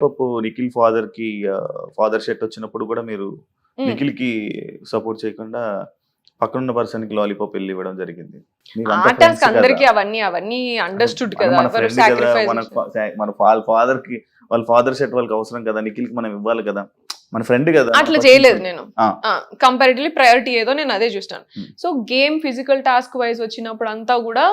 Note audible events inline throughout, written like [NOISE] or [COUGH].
పప్పు నిఖిల్ ఫాదర్కి father shirt వచ్చినప్పుడు కూడా మీరు. నిఖిల్కి సపోర్ట్ చేయకుండా పక్కనున్న పర్సన్కి లాలీపాప్ వెళ్ళి ఇవ్వడం జరిగింది అందరికి. అవన్నీ అవన్నీ అండర్స్టూడ్ కదా మన ఫాదర్కి వాళ్ళ ఫాదర్ షర్ట్ వాళ్ళకి అవసరం కదా నిఖిల్కి మనం ఇవ్వాలి కదా మన ఫ్రెండ్ కదా అట్లా చేయలేదు. నేను ఆ. కంపారిటివ్లీ ప్రయారిటీ ఏదో నేను అదే చూస్తాను Hmm. So game physical task wise వచ్చినప్పుడు అంతా కూడా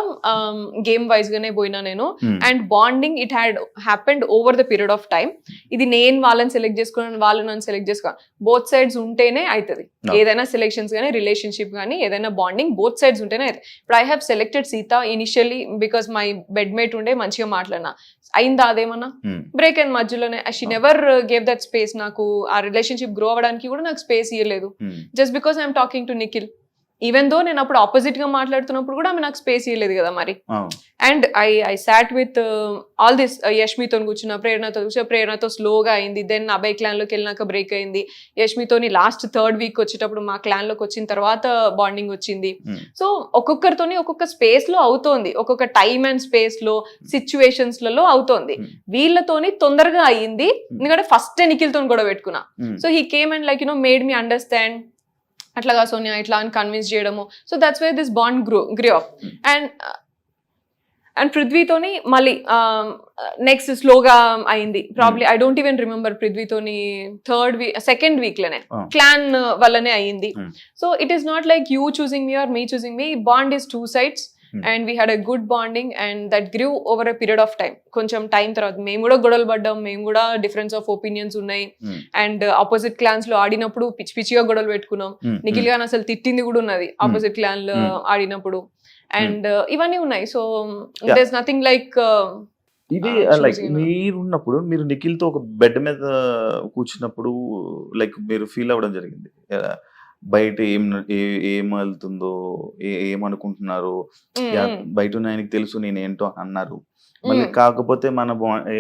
గేమ్ వైజ్ గానే పోయినా నేను Hmm. And bonding it had happened over the period of time ఇది నేను వాళ్ళని సెలెక్ట్ చేసుకున్నాను వాళ్ళు నన్ను సెలెక్ట్ చేసుకో బోత్ సైడ్స్ ఉంటేనే అవుతుంది. ఏదైనా సెలెక్షన్స్ కానీ రిలేషన్షిప్ కానీ ఏదైనా బాండింగ్ బోత్ సైడ్స్ ఉంటేనే అవుతుంది ఇప్పుడు I have selected Sita initially because my bedmate ఉండే మంచిగా మాట్లాడినా అయిందా అదేమన్నా Hmm. బ్రేక్ అండ్ మధ్యలోనే she never gave that space నాకు ఆ రిలేషన్షిప్ గ్రో అవ్వడానికి కూడా నాకు స్పేస్ ఇవ్వలేదు. Just because I'm talking to Nikhil even though నేను అప్పుడు ఆపోజిట్గా మాట్లాడుతున్నప్పుడు కూడా ఆమె నాకు స్పేస్ ఇవ్వలేదు కదా మరి. And I I sat with all this యష్మితో కూర్చున్న ప్రేరణతో కూర్చున్న ప్రేరణతో స్లోగా అయింది. దెన్ అభయ్ క్లాన్లోకి వెళ్ళినాక బ్రేక్ అయింది. యష్మితోని లాస్ట్ థర్డ్ వీక్ వచ్చేటప్పుడు మా క్లాన్లోకి వచ్చిన తర్వాత బాండింగ్ వచ్చింది. Hmm. సో ఒక్కొక్కరితోని ఒక్కొక్క స్పేస్లో అవుతోంది. ఒక్కొక్క టైమ్ అండ్ స్పేస్లో సిచ్యువేషన్స్లలో అవుతోంది. Hmm. వీళ్ళతోని తొందరగా అయ్యింది. ఎందుకంటే ఫస్ట్ నిఖిల్తో కూడా పెట్టుకున్నా. Hmm. So he came and like you know made me understand అట్లాగా సోనియా ఇట్లా అని కన్విన్స్ చేయడము so that's way this bond grow grew. And and పృథ్వీతోని మళ్ళీ నెక్స్ట్ స్లోగా అయింది probably I don't even remember పృథ్వీతోని third week second వీక్లోనే Oh. క్లాన్ వల్లనే Hmm. So it is not like you choosing me or me choosing me bond is two sides. And we had a good bonding and that grew over a period of time కొంచెం time తర్వాత మేము కూడా గొడవలు పడ్డాం మేము కూడా difference of opinions ఉన్నాయి Hmm. And opposite క్లాన్స్లో ఆడినప్పుడు పిచ్చి పిచ్చిగా గొడవలు పెట్టుకున్నాం Hmm. నిఖిల్ గాని అసలు తిట్టింది కూడా ఉన్నది ఆపోజిట్ క్లాన్లో Hmm. ఆడినప్పుడు అండ్ ఇవన్నీ ఉన్నాయి సో. దేస్ నథింగ్ లైక్ ఇది లైక్ choosing, మీరు ఉన్నప్పుడు మీరు నిఖిల్తో ఒక బెడ్ మీద కూర్చున్నప్పుడు లైక్ మీరు ఫీల్ అవ్వడం జరిగింది? బయట ఏం ఏ- వెళ్తుందో ఏమనుకుంటున్నారు బయట ఉన్న ఆయనకి తెలుసు నేను ఏంటో అన్నారు. మళ్ళీ కాకపోతే మన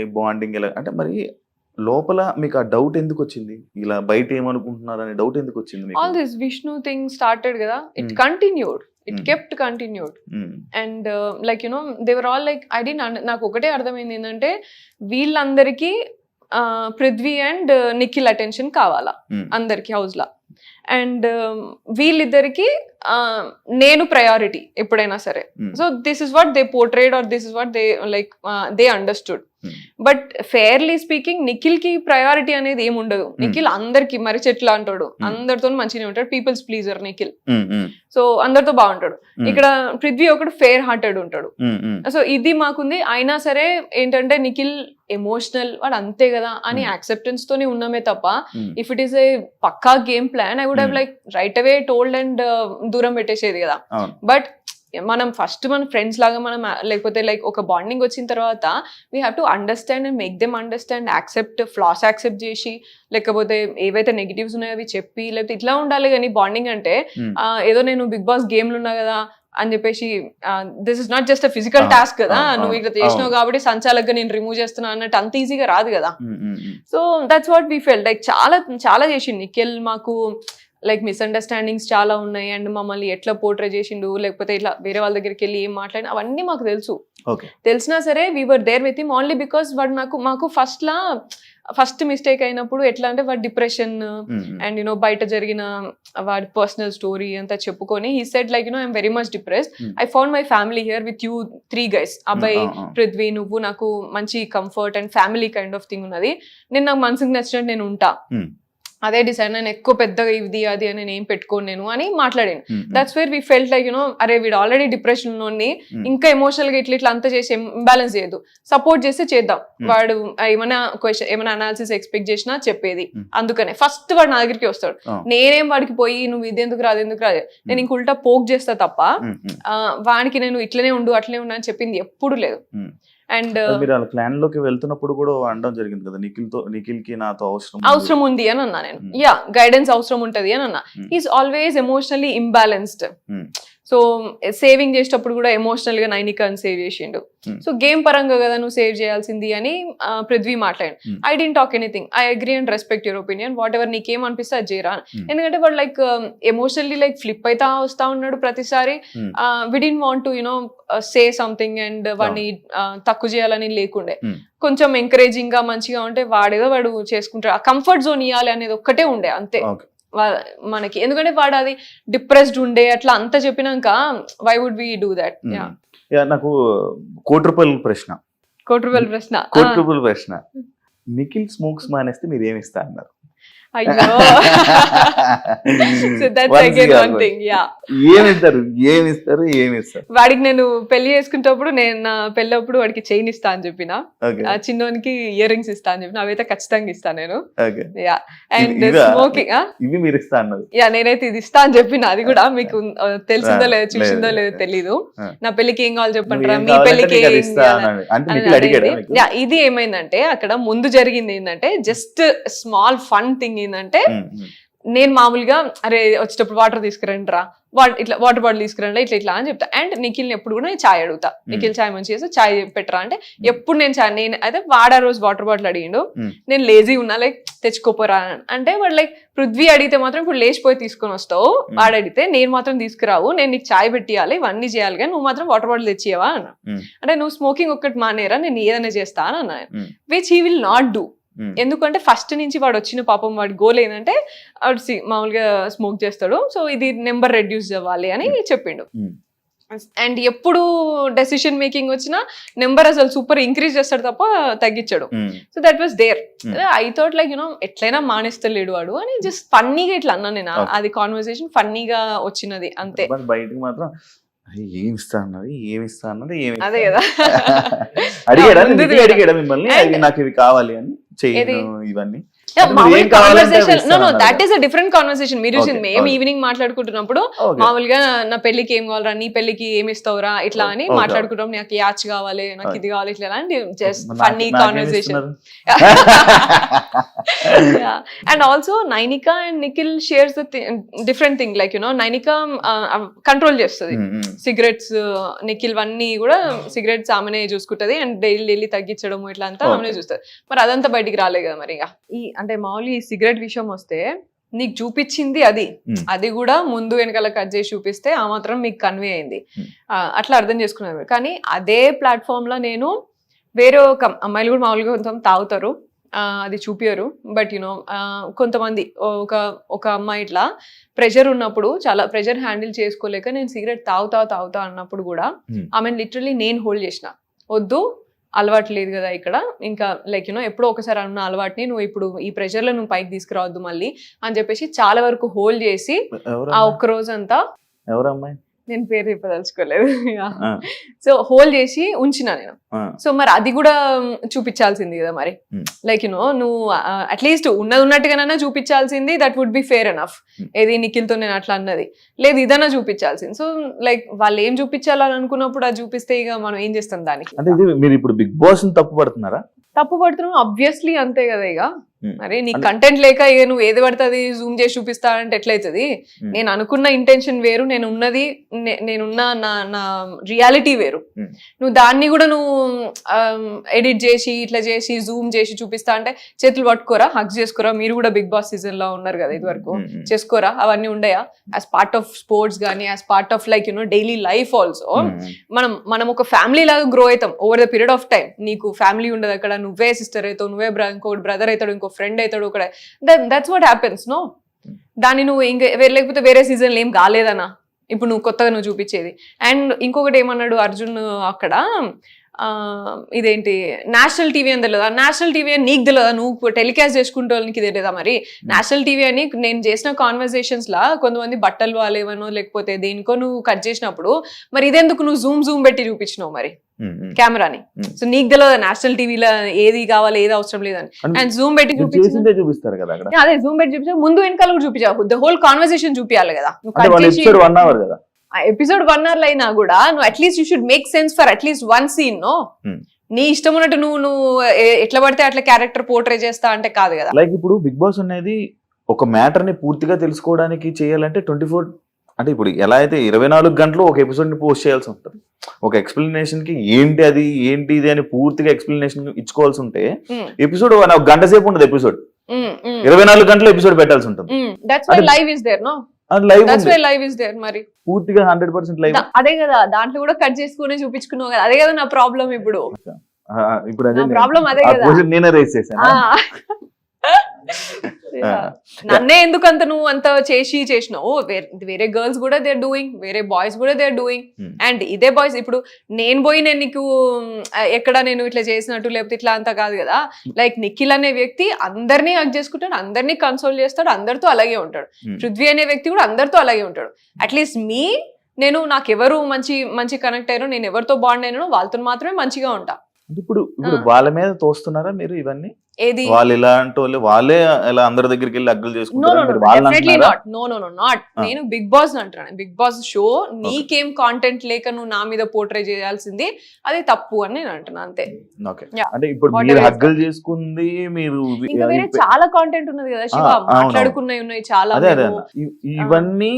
బాండింగ్ ఎలా అంటే మరి లోపల మీకు ఆ డౌట్ ఎందుకు వచ్చింది? ఇలా బయట ఏమనుకుంటున్నారు అనే డౌట్ ఎందుకు వచ్చింది all this Vishnu thing started కదా it. Continued it. Kept continued and like you know they were all like I'd నాకు ఒకటే అర్థమైంది ఏంటంటే వీళ్ళందరికీ పృథ్వీ అండ్ నిఖిల్ అటెన్షన్ కావాలా అందరికి హౌస్ లా. అండ్ వీళ్ళిద్దరికి uh, నేను ప్రయారిటీ ఎప్పుడైనా సరే. So this is what they portrayed or this is what they like they understood Hmm. But fairly speaking నిఖిల్కి priority అనేది ఏమి ఉండదు. నిఖిల్ అందరికి మరి చెట్లు అంటాడు. Hmm. అందరితో మంచిగా ఉంటాడు. పీపుల్స్ ప్లీజర్ నిఖిల్ సో అందరితో బాగుంటాడు. ఉమ్, ఇక్కడ పృథ్వీ ఒకడు ఫేర్ హార్టెడ్ ఉంటాడు. సో ఇది మాకుంది. అయినా సరే ఏంటంటే నిఖిల్ ఎమోషనల్ వాడు అంతే కదా అని Hmm. యాక్సెప్టెన్స్ తోనే ఉన్నామే తప్ప if it is a Pakka game plan I would have Hmm. Like right away told and uh, దూరం పెట్టేసేది కదా. బట్ మనం ఫస్ట్ మన ఫ్రెండ్స్ లాగా మనం ఆ, లేకపోతే లైక్ ఒక బాండింగ్ వచ్చిన తర్వాత we have to understand and make them understand accept flaws accept చేసి లేకపోతే ఏవైతే నెగిటివ్స్ ఉన్నాయో అవి చెప్పి లేకపోతే ఇట్లా ఉండాలి కానీ బాండింగ్ అంటే ఆ, ఏదో నేను బిగ్ బాస్ గేమ్లు ఉన్నా కదా అని చెప్పేసి this is not just a physical task కదా నువ్వు ఇక్కడ చేసినావు. కాబట్టి సంచాలకుగా నేను రిమూవ్ చేస్తున్నా అన్నట్టు అంత ఈజీగా రాదు కదా. So that's what we fell like చాలా చాలా చేసిండు. నిఖిల్ మాకు లైక్ మిస్అండర్స్టాండింగ్స్ చాలా ఉన్నాయి. అండ్ మమ్మల్ని ఎట్లా పోర్ట్రే చేసిండు? లేకపోతే ఇట్లా వేరే వాళ్ళ దగ్గరికి వెళ్ళి ఏం మాట్లాడిన అవన్నీ మాకు తెలుసు. తెలిసినా సరే were there with him only because వాడు నాకు మాకు ఫస్ట్ లా ఫస్ట్ మిస్టేక్ అయినప్పుడు ఎట్లా అంటే వాడు డిప్రెషన్ అండ్ యూనో బయట జరిగిన వాడి పర్సనల్ స్టోరీ అంతా చెప్పుకొని ఈ set like you know I'm very much depressed Hmm. I found my family here with you three guys అబ్బాయి పృథ్వీ నువ్వు నాకు మంచి comfort and family kind of thing ఉన్నది. నేను నాకు మనసుకు నచ్చినట్టు నేను ఉంటా. అదే డిసైడ్ నేను ఎక్కువ పెద్దగా ఇది అది అని నేను ఏం పెట్టుకోను నేను అని మాట్లాడాను that's where we felt like you know అరే వీడు ఆల్రెడీ డిప్రెషన్ Hmm. ఇంకా ఎమోషనల్గా ఇట్లా ఇట్లా అంతా చేసి ఇంబ్యాలెన్స్ చేయొద్దు సపోర్ట్ చేస్తే చేద్దాం. వాడు ఏమైనా క్వశ్చన్ ఏమైనా అనాలిసిస్ ఎక్స్పెక్ట్ చేసినా చెప్పేది. అందుకనే ఫస్ట్ వాడు నా దగ్గరికి వస్తాడు. నేనేం వాడికి పోయి నువ్వు ఇది ఎందుకు రాదు ఎందుకు రాదు నేను ఇంక ఉల్టా పోక్ చేస్తా తప్ప వానికి నేను ఇట్లనే ఉండు అట్లనే ఉండు అని చెప్పింది ఎప్పుడు లేదు. అండ్ మీరు వాళ్ళ క్లాన్లోకి వెళ్తున్నప్పుడు కూడా అనడం జరిగింది కదా నిఖిల్తో నిఖిల్కి నాతో అవసరం. అవసరం ఉంది అని అన్నా నేను. యా గైడెన్స్ అవసరం ఉంటది అని అన్నా. Is always emotionally imbalanced. So saving చేసేటప్పుడు కూడా ఎమోషనల్గా నైనికాని సేవ్ చేసిండు. Hmm. సో గేమ్ పరంగా కదా నువ్వు సేవ్ చేయాల్సింది అని పృథ్వీ మాట్లాడాడు Hmm. I didn't talk anything I agree and respect your opinion whatever నీకేం అనిపిస్తే అది చేయరా. Hmm. ఎందుకంటే వాడు లైక్ ఎమోషనల్లీ లైక్ ఫ్లిప్ అయితే వస్తా ఉన్నాడు ప్రతిసారి. Hmm. We didn't want to you know say something and వాడిని తక్కువ చేయాలని లేకుండే. Hmm. కొంచెం ఎంకరేజింగ్గా మంచిగా ఉంటే వాడేదో వాడు చేసుకుంటాడు. ఆ కంఫర్ట్ జోన్ ఇవ్వాలి అనేది ఒక్కటే ఉండే అంతే. వా- మనకి. ఎందుకంటే వాడు అది డిప్రెస్డ్ ఉండే అట్లా అంతా చెప్పినాక why would we do that నాకు కోటి రూపాయల ప్రశ్న. కోటి రూపాయల ప్రశ్న. కోటి రూపాయల ప్రశ్న. నిఖిల్ స్మోక్స్ మానేస్తే మీరు ఏమి ఇస్తా అన్నారు? అయ్యో. [LAUGHS] So that's Once again you one are thing yeah ఏమి ఇస్తారు ఏమి ఇస్తారు ఏమి ఇస్తారు వాడికి నేను పెళ్ళి చేసుకునేటప్పుడు నేను నా పెళ్ళప్పుడు వాడికి చైన్ ఇస్తా అని చెప్పిన. చిన్నోనికి ఇయర్ రింగ్స్ ఇస్తా అని చెప్పిన. అవైతే ఖచ్చితంగా ఇస్తా నేను. అండ్? స్మోకింగ్ ఇవి మీరు ఇస్తా అన్నారు యా నేనైతే ఇది ఇస్తా అని చెప్పిన. అది కూడా మీకు ఆ, తెలిసిందో లేదో లేదు, చూసిందో లేదు. లేదో తెలీదు. నా పెళ్ళికి ఏం కావాలి ఏం మీ పెళ్ళికి ఇది ఏమైందంటే అక్కడ ముందు జరిగింది ఏంటంటే జస్ట్ స్మాల్ ఫన్ థింగ్ ఏంటంటే. నేను మామూలుగా అరే వచ్చేటప్పుడు వాటర్ తీసుకురండి రా ఇట్లా వాటర్ బాటిల్ తీసుకురండి ఇట్లా ఇట్లా అని చెప్తా అండ్ నిఖిల్ని ఎప్పుడు కూడా నేను చాయ్ అడుగుతా నిఖిల్ చాయ్ మంచి చేసి చాయ్ పెట్టరా అంటే ఎప్పుడు నేను చాయ్ నేను అయితే వాడా రోజు వాటర్ బాటిల్ అడిగిండు. నేను లేజీ ఉన్నా లైక్ తెచ్చుకోపోరా. అంటే వాడు లైక్ పృథ్వీ అడిగితే మాత్రం ఇప్పుడు లేచిపోయి తీసుకొని వస్తావు వాడు అడిగితే నేను మాత్రం తీసుకురావు నేను నీకు చాయ్ పెట్టియాలి ఇవన్నీ చేయాలి కానీ నువ్వు మాత్రం వాటర్ బాటిల్ తెచ్చియవా అన్న. అంటే నువ్వు స్మోకింగ్ ఒక్కటి మానేరా నేను ఏదైనా చేస్తా అని అన్నాను Hmm. Which he will not do. ఎందుకంటే ఫస్ట్ నుంచి వాడు వచ్చిన పాపం వాడి గోల్ ఏంటంటే వాడు మామూలుగా స్మోక్ చేస్తాడు సో ఇది నెంబర్ రెడ్యూస్ అవ్వాలి అని చెప్పిండు Hmm. అండ్ ఎప్పుడు డెసిషన్ మేకింగ్ వచ్చినా నెంబర్ అసలు సూపర్ ఇంక్రీజ్ చేస్తాడు తప్ప తగ్గించాడు. So that was there Hmm. I thought like you know ఎట్లయినా మానేస్తలేడు వాడు అని జస్ట్ ఫన్నీగా ఇట్లా అన్నా నేను. అది కాన్వర్సేషన్ ఫన్నీగా వచ్చినది అంతే బయటికి మాత్రం "అయ్య, ఏమి ఇస్తా అన్నది ఏమి ఇస్తా అన్నది ఏమి అదే [LAUGHS] కదా. అడిగాడా. అడిగాడా మిమ్మల్ని? నాకు ఇవి కావాలి అని? చేయను ఇవన్నీ. Conversation that is different conversation మీరు మేము. ఈవినింగ్ మాట్లాడుకుంటున్నప్పుడు మామూలుగా నా పెళ్ళికి ఏం కావాలరా నీ పెళ్ళికి ఏమి ఇస్తావురా ఇట్లా అని. మాట్లాడుకుంటాం నాకు యాచ్ కావాలి నాకు. ఇది కావాలి ఇట్లా జస్ట్ ఫన్నీ నాకేం [LAUGHS] [LAUGHS] and also Nainika and Nikhil shares the different thing like you know Nainika control చేస్తుంది. సిగరెట్స్ నిఖిల్ అన్ని కూడా సిగరెట్స్ ఆమెనే చూసుకుంటది అండ్ డైలీ డైలీ తగ్గించడం ఇట్లా అంతా. ఆమెనే చూస్తుంది. మరి అదంతా బయటికి రాలేదు కదా మరి ఇక. ఈ అంటే మామూలు ఈ సిగరెట్ విషయం వస్తే నీకు చూపించింది అది. Hmm. అది కూడా ముందు వెనకాల కట్ చేసి చూపిస్తే ఆ మాత్రం మీకు కన్వే అయింది. ఆ, అట్లా అర్థం చేసుకున్నారు. కానీ అదే ప్లాట్ఫామ్లో నేను వేరే ఒక అమ్మాయిలు కూడా మామూలుగా కొంచెం తాగుతారు. అది చూపియరు బట్ యునో కొంతమంది ఒక ఒక అమ్మాయి ఇట్లా ప్రెషర్ ఉన్నప్పుడు చాలా ప్రెషర్ హ్యాండిల్ చేసుకోలేక నేను సిగరెట్ తాగుతా తాగుతా అన్నప్పుడు కూడా. ఆమెను లిటరలీ నేను హోల్డ్ చేసిన వద్దు అలవాటు లేదు కదా ఇక్కడ ఇంకా లైక్ యూనో ఎప్పుడో ఒకసారి అన్న అలవాటుని నువ్వు ఇప్పుడు ఈ ప్రెషర్లో నువ్వు పైకి తీసుకురావద్దు మళ్ళీ అని చెప్పేసి చాలా వరకు హోల్డ్ చేసి ఆ? ఒక్క రోజంతా ఎవరు అమ్మాయి నేను పేరు చెప్పదలుచుకోలేదు. సో హోల్డ్ చేసి ఉంచిన నేను. సో మరి అది కూడా చూపించాల్సింది కదా మరి. లైక్ యూనో నువ్వు అట్లీస్ట్ ఉన్నది ఉన్నట్టుగానైనా చూపించాల్సింది that would be fair enough. ఏది నిఖిల్తో నేను అట్లా అన్నది. లేదు ఇదన్నా చూపించాల్సింది. సో లైక్ వాళ్ళు ఏం చూపించాలని అనుకున్నప్పుడు అది చూపిస్తే ఇక మనం ఏం చేస్తాం దానికి? అంటే మీరు ఇప్పుడు బిగ్ బాస్ తప్పు పడుతున్నారా? తప్పు పడుతున్నావు అబ్వియస్లీ అంతే కదా ఇక. మరి నీ అంటే- కంటెంట్ లేక ఇక నువ్వు ఏది పడితే అది జూమ్ చేసి చూపిస్తా అంటే ఎట్లయితుంది? Hmm. నేను అనుకున్న ఇంటెన్షన్ వేరు నేను ఉన్నది నే- నేనున్న నా నా రియాలిటీ వేరు. Hmm. నువ్వు దాన్ని కూడా నువ్వు ఎడిట్ చేసి ఇట్లా చేసి జూమ్ చేసి చూపిస్తా అంటే చేతులు పట్టుకోరా హక్ చేసుకోరా? మీరు కూడా బిగ్ బాస్ సీజన్లో ఉన్నారు కదా ఇది వరకు. చేసుకోరా? అవన్నీ ఉండయా? యాజ్ పార్ట్ ఆఫ్ స్పోర్ట్స్ కానీ as part of like you know daily life also. మనం మనం ఒక ఫ్యామిలీ లాగా గ్రో అవుతాం over the period of time నీకు ఫ్యామిలీ ఉండదు అక్కడ నువ్వే సిస్టర్ అవుతావు నువ్వే ఇంకోటి బ్రదర్ అవుతాడు ఇంకో ఫ్రెండ్ అవుతాడు ఒక దట్స్ వాట్ హ్యాపెన్స్ నో దాన్ని నువ్వు ఇంకా వేరే లేకపోతే వేరే సీజన్లో ఏం కాలేదనా ఇప్పుడు నువ్వు కొత్తగా నువ్వు చూపించేది. అండ్ ఇంకొకటి ఏమన్నాడు అర్జున్ అక్కడ? ఆ, ఇదేంటి? నేషనల్ టీవీ అని తెలియదా నేషనల్ టీవీ అని నీకు తెలియదా నువ్వు టెలికాస్ట్ చేసుకుంటే నీకు తెలియదా మరి నేషనల్ టీవీ అని నేను చేసిన కాన్వర్సేషన్స్ లా కొంతమంది బట్టలు వాళ్ళేవనో లేకపోతే దేనికో నువ్వు కట్ చేసినప్పుడు మరి ఇదెందుకు నువ్వు జూమ్ జూమ్ పెట్టి చూపించినావు మరి. కెమెరాని. Hmm. సో నీకు తెలియదు నేషనల్ టీవీలో ఏది కావాలి ఏది అవసరం లేదని. అండ్ జూమ్ పెట్టి చూపిస్తారు కదా అదే జూమ్ పెట్టి చూపించా. ముందు వెనకాల కూడా చూపించావు ద హోల్ కాన్వర్సేషన్ చూపించాలి కదా. ఎపిసోడ్ వన్ అవర్ కదా. ఎపిసోడ్ వన్ అవర్ అయినా కూడా నువ్వు at least you should make sense for at least one scene no. నీ ఇష్టం ఉన్నట్టు నువ్వు నువ్వు ఎట్లా పడితే అట్లా క్యారెక్టర్ పోర్ట్రే చేస్తా అంటే కాదు కదా. లైక్ ఇప్పుడు బిగ్ బాస్ అనేది ఒక మ్యాటర్ని పూర్తిగా తెలుసుకోవడానికి చేయాలంటే ట్వంటీ ఫోర్ అంటే ఇప్పుడు ఎలా అయితే ఇరవై నాలుగు గంటలు ఒక ఎపిసోడ్ని పోస్ట్ చేయాల్సి ఉంటుంది. ఒక ఎక్స్ప్లెనేషన్కి ఏంటి అది ఏంటి ఇది అని పూర్తిగా ఎక్స్ప్లెనేషన్ ఇచ్చుకోవాల్సి ఉంటే ఎపిసోడ్ ఒక గంట సేపు ఉంటుంది ఎపిసోడ్ ఇరవై నాలుగు గంటలు ఎపిసోడ్ పెట్టాల్సి ఉంటుంది. లైవ్ there మరి. పూర్తిగా హండ్రెడ్ పర్సెంట్ లైవ్ అదే కదా దాంట్లో కూడా కట్ చేసుకుని చూపించుకున్నావు కదా అదే కదా నా ప్రాబ్లం ఇప్పుడు. ఇప్పుడు నా ప్రాబ్లం అదే కదా. నేనే రేస్ చేశాను. [LAUGHS] నన్నే ఎందుకు అంత నువ్వు అంత చేసి చేసినావు? వేరే వేరే గర్ల్స్ కూడా దే డూయింగ్ వేరే బాయ్స్ కూడా దే డూయింగ్ Hmm. అండ్ ఇదే బాయ్స్ ఇప్పుడు నేను పోయి నేను నీకు ఎక్కడ నేను ఇట్లా చేసినట్టు లేకపోతే ఇట్లా అంతా కాదు కదా. లైక్ నిఖిల్ అనే వ్యక్తి అందరినీ హక్ చేసుకుంటాడు అందరినీ కన్సోల్ చేస్తాడు అందరితో అలాగే ఉంటాడు. Hmm. పృథ్వీ అనే వ్యక్తి కూడా అందరితో అలాగే ఉంటాడు. అట్లీస్ట్ మీ నేను నాకు ఎవరు మంచి మంచి కనెక్ట్ అయ్యారో నేను ఎవరితో బాండ్ అయినానో వాళ్ళతో మాత్రమే మంచిగా ఉంటా. ఇప్పుడు ఇప్పుడు. వాళ్ళ మీద తోస్తున్నారా మీరు ఇవన్నీ? ఏది? వాళ్ళు ఇలాంటి వాళ్ళు వాళ్ళే ఇలా అందరి దగ్గరికి వెళ్ళి అగ్గులు చేసుకుంటారా? Not no no no not. నేను బిగ్ బాస్ అంటున్నాను. బిగ్ బాస్ షో నీకేం కాంటెంట్ లేక నువ్వు నా మీద పోర్ట్రే చేయాల్సింది అది తప్పు అని నేను అంటున్నా అంతే. అంటే ఇప్పుడు మీరు హగ్గులు చేసుకుంది మీరు వేరే చాలా కాంటెంట్ ఉన్నది కదా శివ. మాట్లాడుకున్నవి ఉన్నాయి చాలా ఇవన్నీ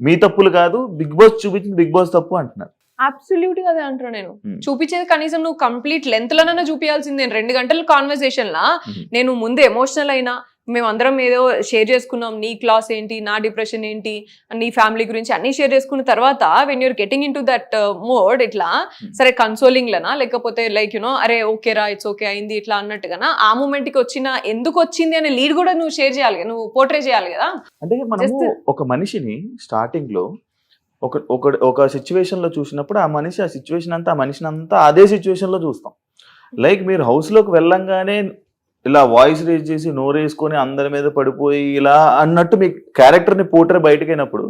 మీ తప్పులు కాదు బిగ్ బాస్ చూపించింది బిగ్ బాస్ తప్పు అంటున్నారు. అబ్సల్యూట్గా అదే అంటున్నా నేను. Hmm. చూపించేది కనీసం నువ్వు కంప్లీట్ లెంత్ లోనైనా చూపించాల్సిందే రెండు గంటల కాన్వర్సేషన్ లా Hmm. నేను ముందు ఎమోషనల్ అయినా మేము అందరం ఏదో షేర్ చేసుకున్నాం. నీ క్లాస్ ఏంటి? నా డిప్రెషన్ ఏంటి? నీ ఫ్యామిలీ గురించి అన్ని షేర్ చేసుకున్న తర్వాత when you're getting in to that mode ఇట్లా Hmm. సరే కన్సోలింగ్ లనా? లేకపోతే లైక్ యునో అరే ఓకే రా ఇట్స్ ఓకే అయింది ఇట్లా అన్నట్టుగా ఆ మూమెంట్కి వచ్చిన ఎందుకు వచ్చింది అనే లీడ్ కూడా నువ్వు షేర్ చేయాలి. నువ్వు పోర్ట్రే చేయాలి కదా? అంటే మనము ఒక మనిషిని స్టార్టింగ్లో ఒక ఒక ఒక సిచ్యువేషన్లో చూసినప్పుడు ఆ మనిషి ఆ సిచ్యువేషన్ అంతా ఆ మనిషిని అంతా అదే సిచ్యువేషన్లో చూస్తాం. లైక్ మీరు హౌస్లోకి వెళ్ళంగానే ఇలా వాయిస్ రేజ్ చేసి నోరేసుకొని అందరి మీద పడిపోయి ఇలా అన్నట్టు మీ క్యారెక్టర్ని పోటర్ బయటకు అయినప్పుడు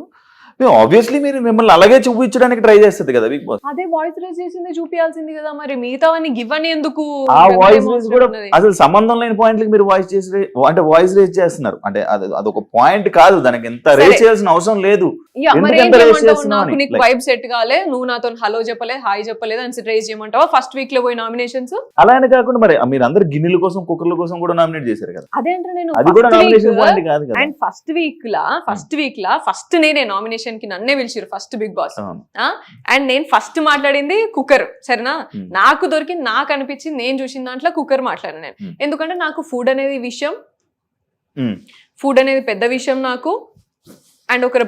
మేము ఆబ్వియస్లీ మీరు మిమ్మల్ని అలాగే చూపించడానికి ట్రై చేస్తుంది కదా బిగ్ బాస్ అదే వాయిస్ రేస్ చేసింది చూపించాల్సింది కదా మరి. మిగతావన్నీ గివ్ అని ఎందుకు ఆ వాయిస్ రేజ్ అవసరం కూడా? అసలు సంబంధం లేని పాయింట్లకి మీరు వాయిస్ చేసి అంటే వాయిస్ రేజ్ చేస్తున్నారు. అంటే అది అదొక పాయింట్ కాదు దానికి ఎంత రేజ్ సరే. చేయాల్సిన అవసరం లేదు. నాకు వైబ్ సెట్ కాలే నువ్వు నాతో హలో చెప్పలే హాయ్ చెప్పలేదు అని రేజ్ చేయమంటావా? ఫస్ట్ వీక్లో పోయి నామినేషన్స్ అలా అని కాకుండా మరి మీరు అందరు గిన్నెల కోసం కుక్కర్ల కోసం కూడా నామినేట్ చేశారు కదా. అదేంటే నేను అది కూడా నామినేషన్ పాయింట్ కాదు కదా. అండ్ ఫస్ట్ వీక్ లా ఫస్ట్ వీక్ లా ఫస్ట్ నేనే నామినేషన్ కి నన్నే పిలిచారు ఫస్ట్ బిగ్ బాస్. అండ్ నేను ఫస్ట్ మాట్లాడింది కుక్కర్ సరేనా Hmm. నాకు దొరికింది నాకు అనిపించింది నేను చూసిన దాంట్లో కుక్కర్ మాట్లాడాను నేను Hmm. ఎందుకంటే నాకు ఫుడ్ అనేది విషయం. ఫుడ్ అనేది పెద్ద విషయం నాకు అండ్ ఒకరు